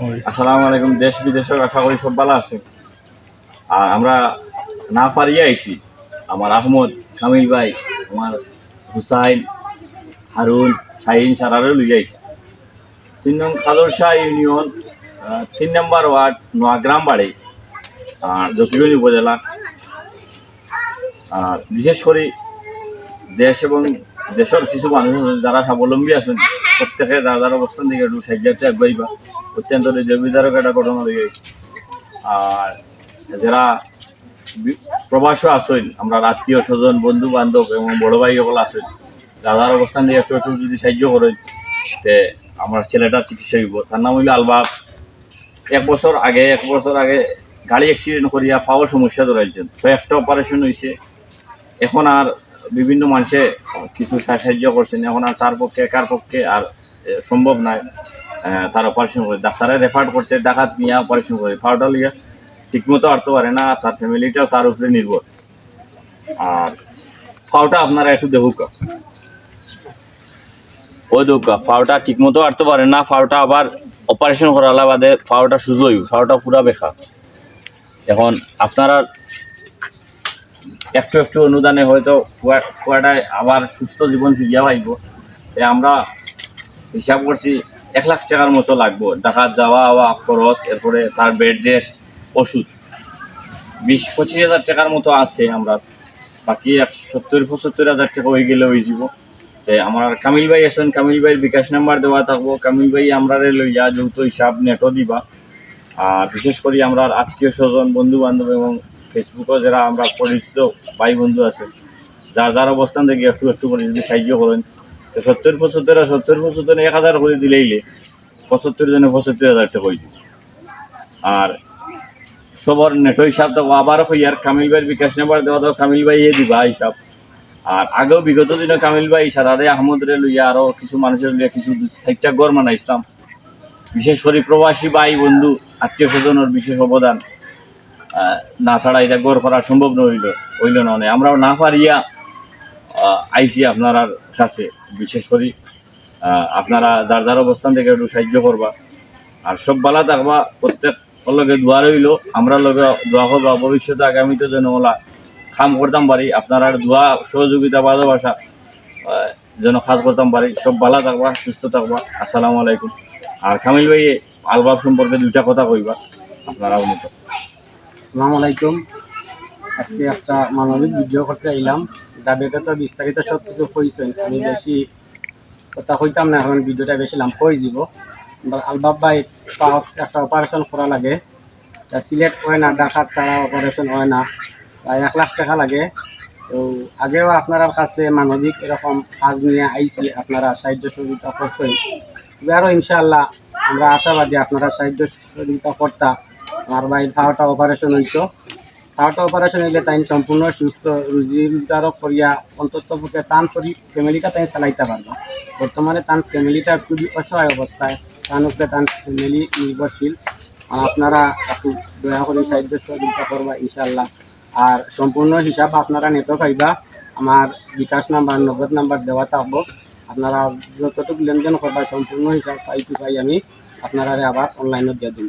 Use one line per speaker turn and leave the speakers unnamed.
আসসালামু আলাইকুম, দেশ বিদেশের আশা করি সব ভালো আছে। আর আমরা না পারিয়ে আইছি। আমার আহমদ, কামিল ভাই, আমার হুসাইন, হারুন, শাহিন সারারও লইয়া আইছি। তিন নং খাদরশাহ ইউনিয়ন তিন নম্বর ওয়ার্ড, নোয়াগ্রাম বাড়ি আর জকিগঞ্জ উপজেলা। আর বিশেষ করে দেশ এবং দেশের কিছু মানুষ যারা স্বাবলম্বী আছেন। প্রত্যেকে যার যার অবস্থান থেকে একটু সাহায্যে আগবাইবা অত্যন্ত হৃদয়বিদারক একটা ঘটনা হয়ে গেছে। আর যারা প্রবাসও আসেন আমরা আত্মীয় স্বজন বন্ধু বান্ধব এবং বড় ভাই সকল আসেন দাদার অবস্থান থেকে একটু একটু যদি সাহায্য করেন, তে আমার ছেলেটার চিকিৎসা হইব। তার নাম হইল আলবাব। এক বছর আগে, এক বছর আগে গাড়ি অ্যাক্সিডেন্ট করিয়া পাওয়ার সমস্যা ধরাইছেন। তো একটা অপারেশন হয়েছে এখন আর বিভিন্ন মানুষে কিছু সাহায্য করছেন। এখন আর তার পক্ষে, কার পক্ষে আর সম্ভব নয় তার অপারেশন করে। ডাক্তারে রেফার করছে, ডাকাত নিয়ে অপারেশন করে। ফাউটা লিয়া ঠিকমতো আরতে পারে না, তার ফ্যামিলিটাও তার উপরে নির্ভর। আর ফাউটা আপনারা একটু দেখুক। ওই দেখুক ফাউটা ঠিকমতো আরতে পারে না ফাউটা আবার অপারেশন করালা বাদে ফাউটা সুযোগ ফাউটা পুরা বেখা এখন আপনারা একটু একটু অনুদানে হয়তো কুয়া- কুয়াটায় আবার সুস্থ জীবন ফিরিয়া পাইব। এ আমরা হিসাব করছি এক লাখ টাকার মতো লাগবো। ঢাকা যাওয়া, আওয়া, খরচ, এরপরে তার বেড রেস্ট ওষুধ। বিশ পঁচিশ হাজার টাকার মতো আছে আমরা। বাকি এক সত্তর, পঁচাত্তর হাজার টাকা হয়ে গেলে হয়ে যাব আমার কামিল ভাই আছেন, কামিল ভাইয়ের বিকাশ নাম্বার দেওয়া থাকব। কামিল ভাই আমরা লইয়া যৌথ হিসাব নেটও দিবা। আর বিশেষ করে আমরা আত্মীয় স্বজন বন্ধু বান্ধব এবং ফেসবুকও যারা আমরা পরিচিত ভাই বন্ধু আছে, যার যার অবস্থান থেকে একটু একটু করে যদি সাহায্য করেন, তো সত্তর পঁচাত্তর আর সত্তর পঁচাত্তর এক হাজার করে দিলেইলে পঁচাত্তর জনে পঁচাত্তর হাজার টাকা আর সবার নেটো হিসাব তো আবারও কই, আর কামিল ভাইয়ের বিকাশ নাম্বার দেওয়া তো কামিল ভাই এ দিবা হিসাব। আর আগেও বিগত দিনে কামিল ভাই সারারে আহমদ রে লইয়া আরও কিছু মানুষের লইয়া কিছু সাইটটা গড় মানাইছিলাম বিশেষ করে প্রবাসী ভাই বন্ধু আত্মীয় স্বজনের বিশেষ অবদান। না ছাড়া এটা গড় করা সম্ভব নইল হইল না অনেক। আমরাও না পারিয়া আইসি আপনার কাছে। বিশেষ করি আপনারা যার যার অবস্থান থেকে একটু সাহায্য করবা। আর সব বালা থাকবা, প্রত্যেক লগে দোয়া রইল। আমরা লগে দোয়া করবা, ভবিষ্যতে আগামীতে যেন ওলা কাম করতাম পারি। আপনারা দোয়া, সহযোগিতা, ভালোবাসা যেন কাজ করতাম পারি। সব ভালো থাকবা, সুস্থ থাকবা। আসসালামু আলাইকুম। আর কামিল ভাই, আলবাব সম্পর্কে দুইটা কথা কইবা আপনারা মতো।
আসসালামু আলাইকুম। আজকে একটা মানবিক ভিডিও করতে আইলাম। দাবিতে তো বিস্তারিত সব কিছু কইছেন। আমি বেশি কথা কইতাম না, এখন ভিডিওটা বেশি লাম হয়ে যাব। আলবাব ভাই একটা অপারেশন করা লাগে। সিলেক্ট হয় না, ডাকাত ছাড়া অপারেশন হয় না। প্রায় এক লাখ টাকা লাগে। তো আগেও আপনার কাছে মানবিক এরকম কাজ নিয়ে আইছি, আপনারা সাহায্য সহযোগিতা করছেন। এবারও ইনশাআল্লাহ আমরা আশাবাদী আপনারা সাহায্য সহযোগিতা করতা আমার ভাই পাওয়াটা অপারেশন হইতো। পাওয়াটা অপারেশন হইলে তাই সম্পূর্ণ সুস্থ রুজি রোজগার করিয়া অন্তত পক্ষে টান করি ফ্যামিলিটা তাই চালাইতে পারবা। বর্তমানে তান ফ্যামিলিটা খুবই অসহায় অবস্থায়। তার উপরে তার ফ্যামিলি নির্ভরশীল আপনারা একটু দয়া করে সাহায্য সহযোগিতা করবা ইনশাল্লাহ আর সম্পূর্ণ হিসাব আপনারা নেটও পাইবা আমার বিকাশ নাম্বার, নগদ নাম্বার দেওয়া থাকব। আপনারা যতটুকু লেনদেন করবা, সম্পূর্ণ হিসাব পাই পাই আমি আপনারা আবার অনলাইনে দিয়ে দিন